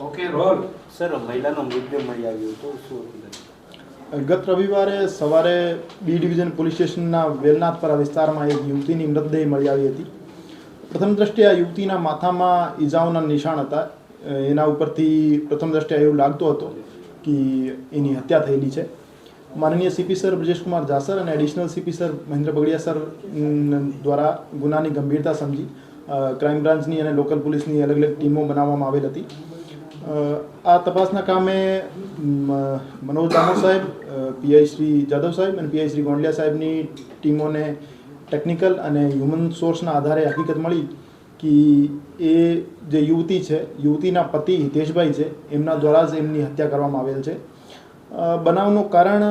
Okay role sir મહિલાનો મૃતદેહ મળી આવ્યો તો શું હતું ગત રવિવારે સવારે બી ડિવિઝન પોલીસ સ્ટેશનના વેલનાથપરા વિસ્તારમાં એક યુવતીની મૃતદેહ મળી આવી હતી. પ્રથમ દ્રષ્ટિએ આ યુવતીના માથામાં ઈજાઓના નિશાન હતા. એના ઉપરથી પ્રથમ દ્રષ્ટિએ એવું લાગતો હતો કે એની હત્યા થયેલી છે. માનનીય સીપી સર બ્રજેશકુમાર જાસર અને additional CP sir Mahendra Bagadiya sir દ્વારા ગુનાની ગંભીરતા સમજી ક્રાઇમ બ્રાન્ચની અને લોકલ પોલીસની અલગ અલગ ટીમો બનાવવામાં આવેલ હતી. આ તપાસના કામે મનોજ દામો સાહેબ પીઆઈ શ્રી જાદવ સાહેબ અને પીઆઈ શ્રી ગોંડલિયા સાહેબની ટીમોને ટેકનિકલ અને હ્યુમન સોર્સના આધારે હકીકત મળી કે એ જે યુવતી છે, યુવતીના પતિ હિતેશભાઈ છે, એમના દ્વારા જ એમની હત્યા કરવામાં આવેલ છે. બનાવનું કારણ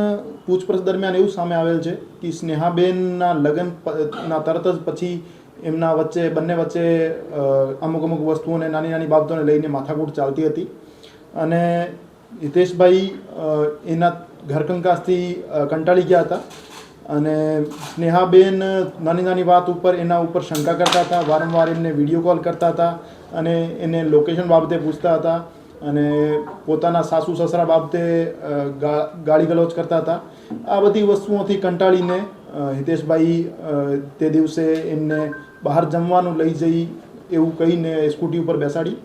પૂછપરછ દરમિયાન એવું સામે આવેલ છે કે સ્નેહાબેનના લગ્ન ના તરત જ પછી એમના વચ્ચે, બંને વચ્ચે અમુક અમુક વસ્તુઓને, નાની નાની બાબતોને લઈને માથાકૂટ ચાલતી હતી. અને હિતેશભાઈ એના ઘરકંકાસથી કંટાળી ગયા હતા. અને સ્નેહાબેન, નાની નાની વાત ઉપર, એના ઉપર શંકા કરતા હતા. વારંવાર એમને વીડિયો કોલ કરતા હતા અને એને લોકેશન બાબતે પૂછતા હતા અને પોતાના સાસુ સસરા બાબતે ગાળી ગલોચ કરતા હતા. આ બધી વસ્તુઓથી કંટાળીને હિતેશભાઈ તે દિવસે એમને બહાર જમવાનું લઈ જઈ એવું કહીને સ્કૂટી ઉપર બેસાડી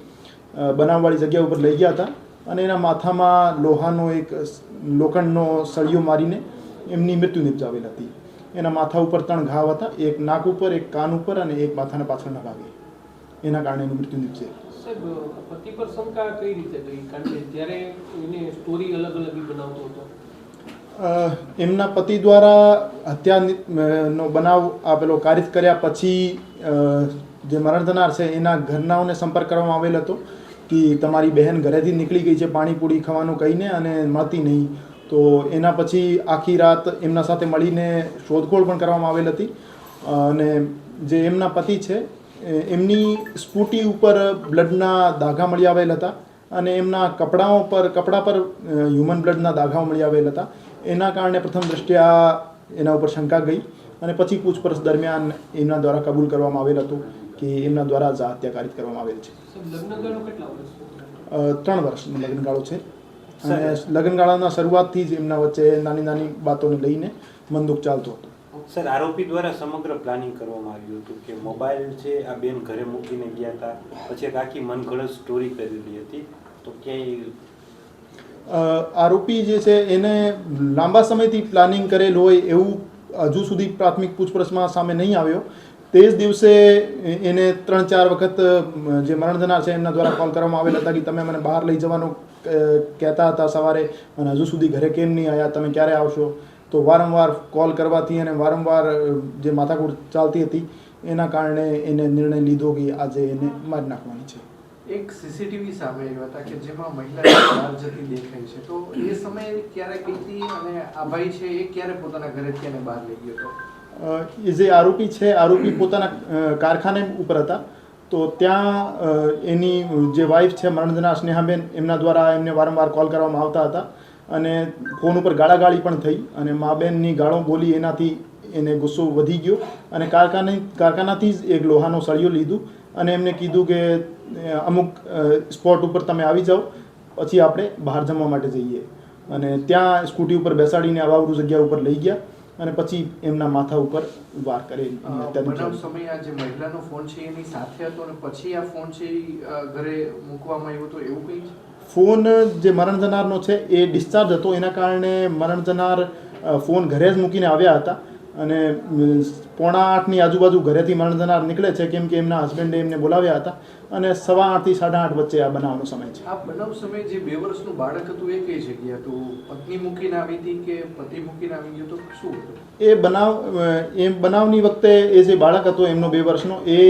બનાવવાળી જગ્યા ઉપર લઈ ગયા હતા. અને એના માથામાં લોહાનો એક લોખંડનો સળિયો મારીને એમની મૃત્યુ નિપજાવેલ હતી. એના માથા ઉપર ત્રણ ઘાવ હતા, એક નાક ઉપર, એક કાન ઉપર અને એક માથાના પાછળના ભાગે. એના કારણે એનું મૃત્યુ નીપજે પતિ પર શંકા કઈ રીતે ગઈ? કારણ કે જ્યારે એને સ્ટોરી અલગ અલગ બનાવતો હતો. એમના પતિ દ્વારા હત્યા નો બનાવ આપેલો, કારિત કર્યા પછી જે મરણ થનાર છે, એના ઘરનાઓને સંપર્ક કરવામાં આવેલ હતો કે તમારી બહેન ઘરેથી નીકળી ગઈ છે પાણીપુરી ખાવાનું કહીને અને મળતી નહીં. તો એના પછી આખી રાત એમના સાથે મળીને શોધખોળ પણ કરવામાં આવેલ હતી. અને જે એમના પતિ છે એમની સ્કૂટી ઉપર બ્લડના દાગા મળી આવેલ હતા અને એમના કપડાઓ પર, કપડા પર હ્યુમન બ્લડના દાગાઓ મળી આવેલ હતા. એના કારણે પ્રથમ દ્રષ્ટિયા એના ઉપર શંકા ગઈ અને પછી પૂછપરછ દરમિયાન એમના દ્વારા કબૂલ કરવામાં આવેલ હતું કે એમના દ્વારા જ હત્યાકારિત કરવામાં આવેલ છે. ત્રણ વર્ષનો લગ્નગાળો છે. અને લગ્નગાળાના શરૂઆતથી જ એમના વચ્ચે નાની નાની બાતોને લઈને મનદુખ ચાલતો હતો. સર આરોપી દ્વારા સમગ્ર પ્લાનિંગ કરવામાં આવ્યું હતું કે મોબાઈલ છે આ બેન ઘરે મૂકીને ગયા હતા પછી એક આખી મનગળત સ્ટોરી કરેલી હતી. તો ક્યાંય આરોપી જે છે, એને લાંબા સમયથી પ્લાનિંગ કરેલ હોય એવું હજુ સુધી પ્રાથમિક પૂછપરછમાં સામે નહીં આવ્યો. તે જ દિવસે એને ત્રણ ચાર વખત જે મરણ જનાર છે, એમના દ્વારા કોલ કરવામાં આવેલ હતા કે તમે મને બહાર લઈ જવાનું કહેતા હતા સવારે અને હજુ સુધી ઘરે કેમ નહીં આવ્યા તમે ક્યારે આવશો? તો વારંવાર કોલ કરવાથી અને વારંવાર જે માથાકૂટ ચાલતી હતી, એના કારણે એને નિર્ણય લીધો કે આજે એને મારી નાખવાની છે. એક સીસીટીવી સામે આવ્યા હતા કે જેમાં મહિલા બહાર જતી દેખાય છે. તો એ સમયે ક્યારે ગઈ અને આ ભાઈ છે એ ક્યારે પોતાના ઘરેથી એને બહાર લઈ ગયો હતો? એ જે આરોપી છે, આરોપી પોતાના કારખાને ઉપર હતા. તો ત્યાં એની જે વાઈફ છે મરણજના સ્નેહાબેન, એમના દ્વારા એમને વારંવાર કોલ કરવામાં આવતા હતા. અને ફોન ઉપર ગાળાગાળી પણ થઈ અને મા બેનની ગાળો બોલી એનાથી એને ગુસ્સો વધી ગયો અને કારખાને કારખાનાથી જ એક લોહાનો સળિયો લીધું અને એમને કીધું કે અમુક સ્પોટ ઉપર તમે આવી જાઓ પછી આપણે બહાર જમવા માટે જઈએ અને ત્યાં સ્કૂટી ઉપર બેસાડીને અવાવરૂ જગ્યા ઉપર લઈ ગયા અને પછી એમના માથા ઉપર વાર કરે બનાવ નિપજાવી. આ જે મહિલાનો ફોન છે એની સાથે હતો અને પછી આ ફોન છે ઘરે મૂકવામાં આવ્યો તો એવું કંઈ છે? ફોન જે મરણ જનારનો છે એ ડિસ્ચાર્જ હતો. એના કારણે મરણ જનાર ફોન ઘરે જ મૂકીને આવ્યા હતા અને પોણા આઠની આજુબાજુ ઘરેથી મરણ જનાર નીકળે છે કેમ કે એમના હસબન્ડે એમને બોલાવ્યા હતા અને સવા આઠથી સાડા આઠ વચ્ચે આ બનાવનો સમય છે. આ બનાવ સમય જે બે વર્ષનું બાળક હતું એ કઈ જગ્યા હતું? પત્ની મૂકીને આવી હતી કે પતિ મૂકીને આવી ગયો તો શું હતું? એ બનાવ એ બનાવની વખતે એ જે બાળક હતો એમનો બે વર્ષનો એ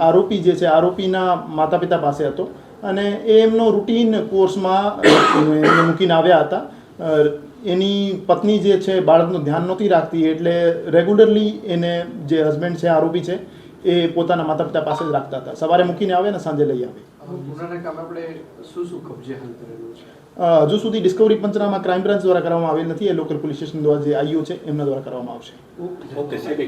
આરોપી જે છે આરોપીના માતા પિતા પાસે હતો. અને એ એમનો રૂટીન કોર્સમાં એમને મૂકીને આવ્યા હતા. એની પત્ની જે છે બાળકનું ધ્યાન નહોતી રાખતી એટલે રેગ્યુલરલી એને જે હસબન્ડ છે આરોપી છે એ પોતાના માતા પિતા પાસે જ રાખતા હતા. સવારે મૂકીને આવે ને સાંજે લઈ આવે આ ગુનાના કામે આપણે શું શું કબજે હાલ કરેલું છે? અ, હજુ સુધી ડિસ્કવરી પંચનામા ક્રાઇમ બ્રાન્ચ દ્વારા કરવામાં આવેલ નથી. એ લોકલ પોલીસ સ્ટેશન દ્વારા જે આઈઓ છે એમના દ્વારા કરવામાં આવશે. ઓકે સાહેબ